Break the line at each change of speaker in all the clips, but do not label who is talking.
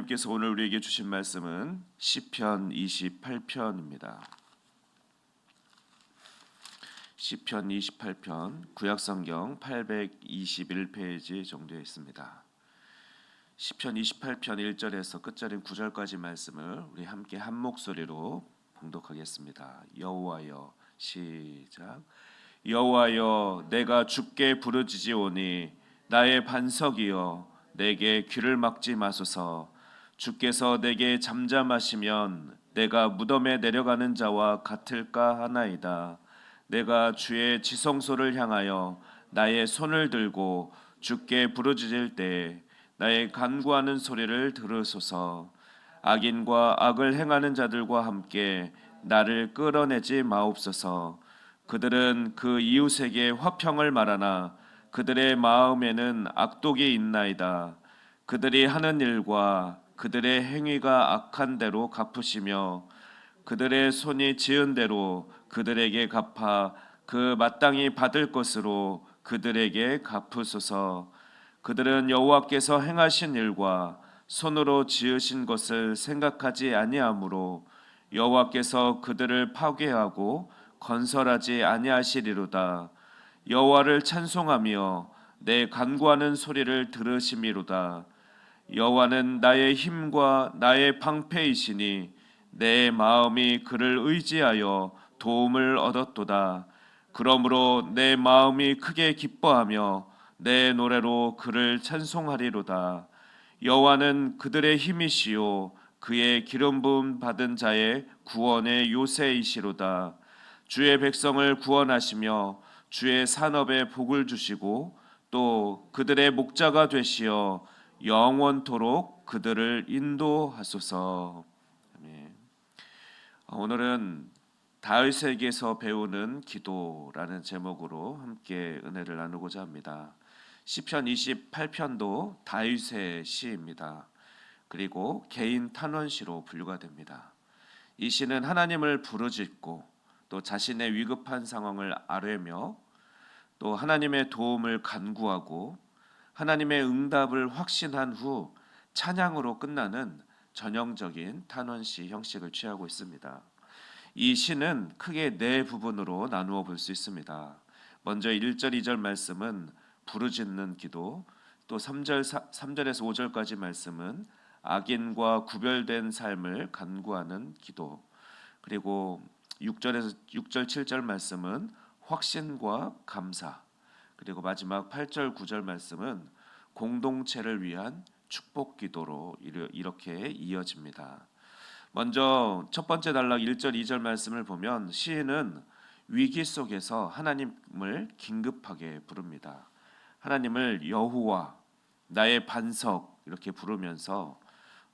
하나님께서 오늘 우리에게 주신 말씀은 시편 28편입니다. 시편 28편 구약성경 821페이지 정도에 있습니다. 시편 28편 1절에서 끝절인 9절까지 말씀을 우리 함께 한 목소리로 봉독하겠습니다. 여호와여 시작 여호와여 내가 주께 부르짖으오니 나의 반석이여 내게 귀를 막지 마소서 주께서 내게 잠잠하시면 내가 무덤에 내려가는 자와 같을까 하나이다. 내가 주의 지성소를 향하여 나의 손을 들고 주께 부르짖을 때 나의 간구하는 소리를 들으소서. 악인과 악을 행하는 자들과 함께 나를 끌어내지 마옵소서. 그들은 그 이웃에게 화평을 말하나 그들의 마음에는 악독이 있나이다. 그들이 하는 일과 그들의 행위가 악한 대로 갚으시며 그들의 손이 지은 대로 그들에게 갚아 그 마땅히 받을 것으로 그들에게 갚으소서. 그들은 여호와께서 행하신 일과 손으로 지으신 것을 생각하지 아니하므로 여호와께서 그들을 파괴하고 건설하지 아니하시리로다. 여호와를 찬송하며 내 간구하는 소리를 들으심이로다. 여호와는 나의 힘과 나의 방패이시니 내 마음이 그를 의지하여 도움을 얻었도다. 그러므로 내 마음이 크게 기뻐하며 내 노래로 그를 찬송하리로다. 여호와는 그들의 힘이시요 그의 기름 부음 받은 자의 구원의 요새이시로다. 주의 백성을 구원하시며 주의 산업에 복을 주시고 또 그들의 목자가 되시어 영원토록 그들을 인도하소서. 아멘. 오늘은 다윗에게서 배우는 기도라는 제목으로 함께 은혜를 나누고자 합니다. 시편 28편도 다윗의 시입니다. 그리고 개인 탄원시로 분류가 됩니다. 이 시는 하나님을 부르짖고 또 자신의 위급한 상황을 아뢰며 또 하나님의 도움을 간구하고 하나님의 응답을 확신한 후 찬양으로 끝나는 전형적인 탄원시 형식을 취하고 있습니다. 이 시는 크게 네 부분으로 나누어 볼 수 있습니다. 먼저 1절 2절 말씀은 부르짖는 기도, 또 3절 3절에서 5절까지 말씀은 악인과 구별된 삶을 간구하는 기도. 그리고 6절에서 6절 7절 말씀은 확신과 감사. 그리고 마지막 8절 9절 말씀은 공동체를 위한 축복 기도로 이렇게 이어집니다. 먼저 첫 번째 단락 1절 2절 말씀을 보면 시인은 위기 속에서 하나님을 긴급하게 부릅니다. 하나님을 여호와 나의 반석 이렇게 부르면서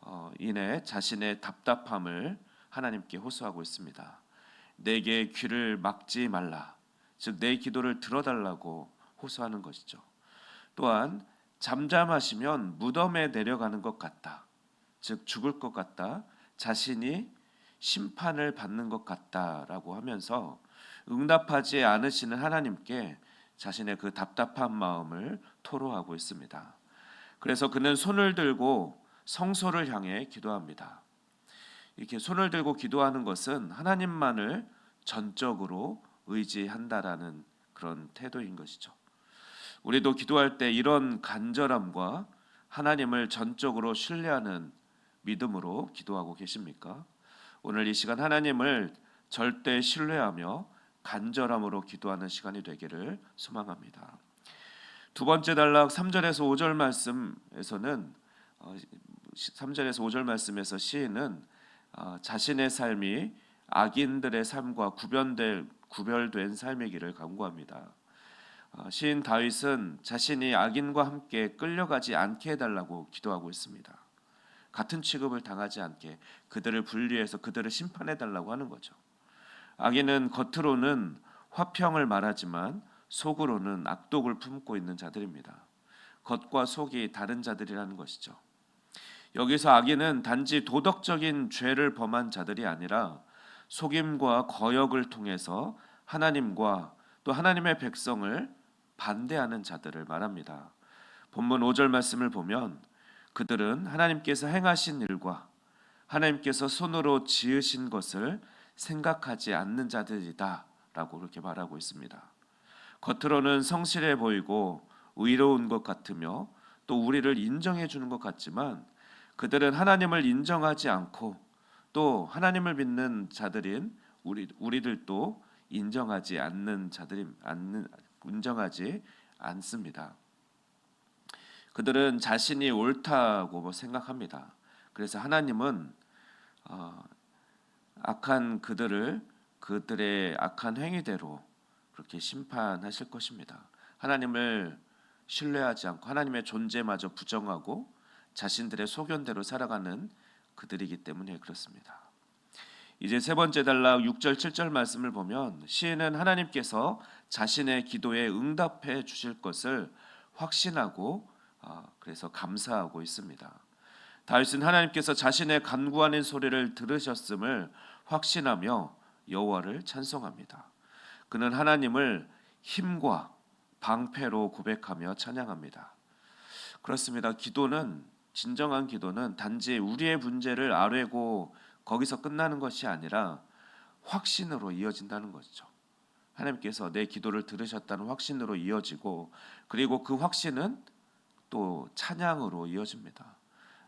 어, 이내 자신의 답답함을 하나님께 호소하고 있습니다. 내게 귀를 막지 말라. 즉 내 기도를 들어달라고 호소하는 것이죠. 또한 잠잠하시면 무덤에 내려가는 것 같다. 즉 죽을 것 같다. 자신이 심판을 받는 것 같다라고 하면서 응답하지 않으시는 하나님께 자신의 그 답답한 마음을 토로하고 있습니다. 그래서 그는 손을 들고 성소를 향해 기도합니다. 이렇게 손을 들고 기도하는 것은 하나님만을 전적으로 의지한다라는 그런 태도인 것이죠. 우리도 기도할 때 이런 간절함과 하나님을 전적으로 신뢰하는 믿음으로 기도하고 계십니까? 오늘 이 시간 하나님을 절대 신뢰하며 간절함으로 기도하는 시간이 되기를 소망합니다. 두 번째 단락 3절에서 5절 말씀에서는 3절에서 어, 5절 말씀에서 시인은 어, 자신의 삶이 악인들의 삶과 구별된 삶이기를 간구합니다. 어, 시인 다윗은 자신이 악인과 함께 끌려가지 않게 해달라고 기도하고 있습니다. 같은 취급을 당하지 않게 그들을 분리해서 그들을 심판해 달라고 하는 거죠. 악인은 겉으로는 화평을 말하지만 속으로는 악독을 품고 있는 자들입니다. 겉과 속이 다른 자들이라는 것이죠. 여기서 악인은 단지 도덕적인 죄를 범한 자들이 아니라 속임과 거역을 통해서 하나님과 또 하나님의 백성을 반대하는 자들을 말합니다. 본문 5절 말씀을 보면 그들은 하나님께서 행하신 일과 하나님께서 손으로 지으신 것을 생각하지 않는 자들이다라고 그렇게 말하고 있습니다. 겉으로는 성실해 보이고 의로운 것 같으며 또 우리를 인정해 주는 것 같지만 그들은 하나님을 인정하지 않고 또 하나님을 믿는 자들인 우리 우리들도 인정하지 않는 자들이 않는 인정하지 않습니다. 그들은 자신이 옳다고 뭐 생각합니다. 그래서 하나님은 어, 악한 그들을 그들의 악한 행위대로 그렇게 심판하실 것입니다. 하나님을 신뢰하지 않고 하나님의 존재마저 부정하고 자신들의 소견대로 살아가는 그들이기 때문에 그렇습니다. 이제 세 번째 단락 6절 7절 말씀을 보면 시인은 하나님께서 자신의 기도에 응답해 주실 것을 확신하고 어, 그래서 감사하고 있습니다. 다윗은 하나님께서 자신의 간구하는 소리를 들으셨음을 확신하며 여호와를 찬송합니다. 그는 하나님을 힘과 방패로 고백하며 찬양합니다. 그렇습니다. 기도는 진정한 기도는 단지 우리의 문제를 아뢰고 거기서 끝나는 것이 아니라 확신으로 이어진다는 것이죠. 하나님께서 내 기도를 들으셨다는 확신으로 이어지고 그리고 그 확신은 또 찬양으로 이어집니다.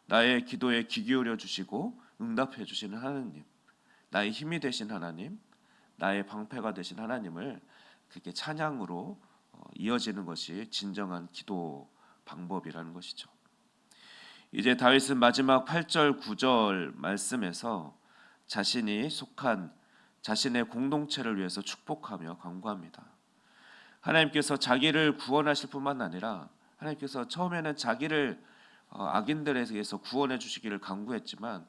나의 기도에 귀 기울여 주시고 응답해 주시는 하나님, 나의 힘이 되신 하나님, 나의 방패가 되신 하나님을 그렇게 찬양으로 어, 이어지는 것이 진정한 기도 방법이라는 것이죠. 이제 다윗은 마지막 8절 9절 말씀에서 자신이 속한 자신의 공동체를 위해서 축복하며 간구합니다. 하나님께서 자기를 구원하실 뿐만 아니라 하나님께서 처음에는 자기를 어, 악인들에게서 구원해 주시기를 간구했지만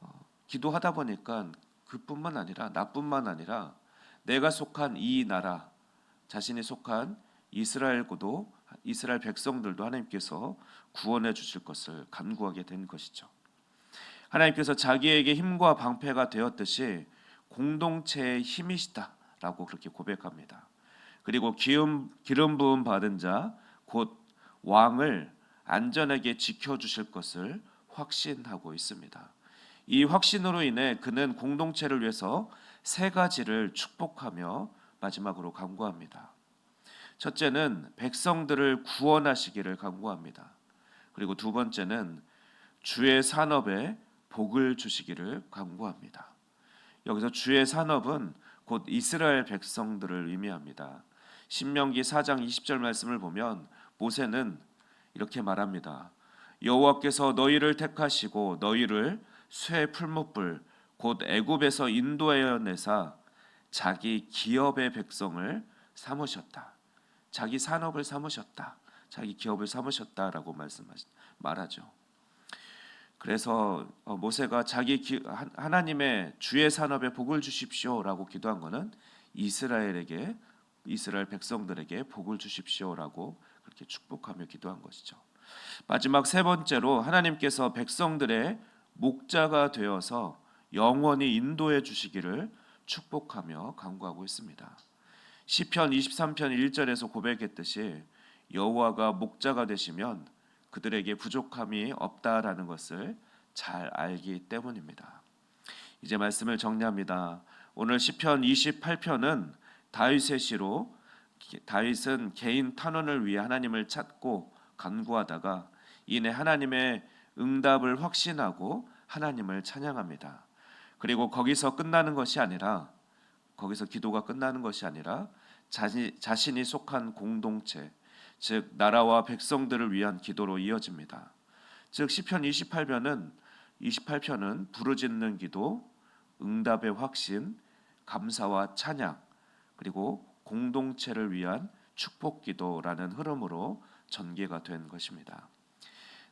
어, 기도하다 보니까 그뿐만 아니라 나뿐만 아니라 내가 속한 이 나라 자신이 속한 이스라엘고도 이스라엘 백성들도 하나님께서 구원해 주실 것을 간구하게 된 것이죠. 하나님께서 자기에게 힘과 방패가 되었듯이 공동체의 힘이시다라고 그렇게 고백합니다. 그리고 기름 기름 부음 받은 자 곧 왕을 안전하게 지켜 주실 것을 확신하고 있습니다. 이 확신으로 인해 그는 공동체를 위해서 세 가지를 축복하며 마지막으로 간구합니다. 첫째는 백성들을 구원하시기를 간구합니다. 그리고 두 번째는 주의 산업에 복을 주시기를 간구합니다. 여기서 주의 산업은 곧 이스라엘 백성들을 의미합니다. 신명기 4장 20절 말씀을 보면 모세는 이렇게 말합니다. 여호와께서 너희를 택하시고 너희를 쇠 풀무불 곧 애굽에서 인도하여 내사 자기 기업의 백성을 삼으셨다. 자기 산업을 삼으셨다. 자기 기업을 삼으셨다라고 말씀하시 말하죠. 그래서 어, 모세가 자기 기, 하나님의 주의 산업에 복을 주십시오라고 기도한 것은 이스라엘에게 이스라엘 백성들에게 복을 주십시오라고 그렇게 축복하며 기도한 것이죠. 마지막 세 번째로 하나님께서 백성들의 목자가 되어서 영원히 인도해 주시기를 축복하며 간구하고 있습니다. 시편 23편 1절에서 고백했듯이 여호와가 목자가 되시면 그들에게 부족함이 없다라는 것을 잘 알기 때문입니다. 이제 말씀을 정리합니다. 오늘 시편 28편은 다윗의 시로 다윗은 개인 탄원을 위해 하나님을 찾고 간구하다가 이내 하나님의 응답을 확신하고 하나님을 찬양합니다. 그리고 거기서 끝나는 것이 아니라 거기서 기도가 끝나는 것이 아니라 자신, 자신이 속한 공동체 즉 나라와 백성들을 위한 기도로 이어집니다. 즉 시편 28편은 28편은 부르짖는 기도, 응답의 확신, 감사와 찬양 그리고 공동체를 위한 축복 기도라는 흐름으로 전개가 된 것입니다.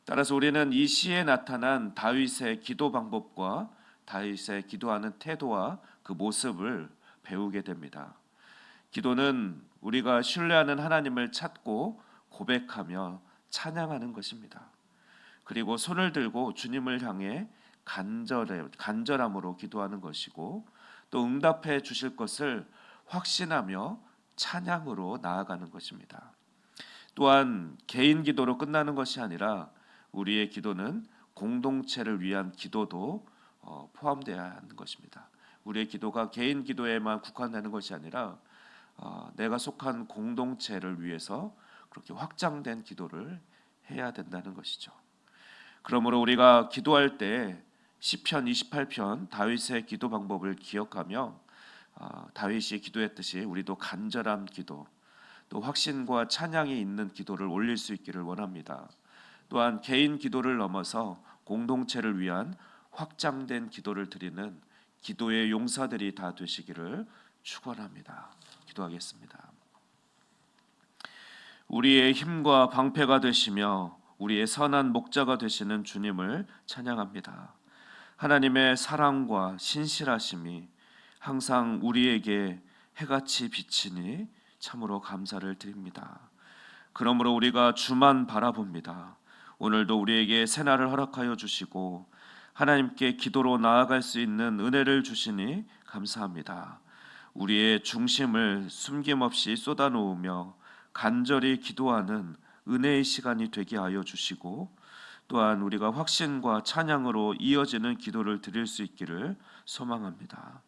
따라서 우리는 이 시에 나타난 다윗의 기도 방법과 다윗의 기도하는 태도와 그 모습을 배우게 됩니다. 기도는 우리가 신뢰하는 하나님을 찾고 고백하며 찬양하는 것입니다. 그리고 손을 들고 주님을 향해 간절해 간절함으로 기도하는 것이고 또 응답해 주실 것을 확신하며 찬양으로 나아가는 것입니다. 또한 개인 기도로 끝나는 것이 아니라 우리의 기도는 공동체를 위한 기도도 어, 포함되어야 하는 것입니다. 우리의 기도가 개인 기도에만 국한되는 것이 아니라 어, 내가 속한 공동체를 위해서 그렇게 확장된 기도를 해야 된다는 것이죠. 그러므로 우리가 기도할 때 시편 28편 다윗의 기도 방법을 기억하며 어, 다윗이 기도했듯이 우리도 간절한 기도 또 확신과 찬양이 있는 기도를 올릴 수 있기를 원합니다. 또한 개인 기도를 넘어서 공동체를 위한 확장된 기도를 드리는 기도의 용사들이 다 되시기를 축원합니다. 기도하겠습니다. 우리의 힘과 방패가 되시며 우리의 선한 목자가 되시는 주님을 찬양합니다. 하나님의 사랑과 신실하심이 항상 우리에게 해같이 비치니 참으로 감사를 드립니다. 그러므로 우리가 주만 바라봅니다. 오늘도 우리에게 새날을 허락하여 주시고 하나님께 기도로 나아갈 수 있는 은혜를 주시니 감사합니다. 우리의 중심을 숨김없이 쏟아놓으며 간절히 기도하는 은혜의 시간이 되게 하여 주시고 또한 우리가 확신과 찬양으로 이어지는 기도를 드릴 수 있기를 소망합니다.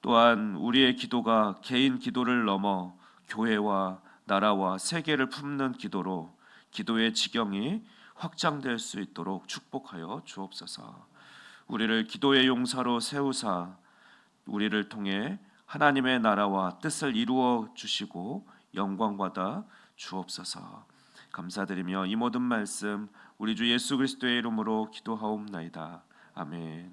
또한 우리의 기도가 개인 기도를 넘어 교회와 나라와 세계를 품는 기도로 기도의 지경이 확장될 수 있도록 축복하여 주옵소서. 우리를 기도의 용사로 세우사 우리를 통해 하나님의 나라와 뜻을 이루어 주시고 영광 받아 주옵소서. 감사드리며 이 모든 말씀 우리 주 예수 그리스도의 이름으로 기도하옵나이다. 아멘.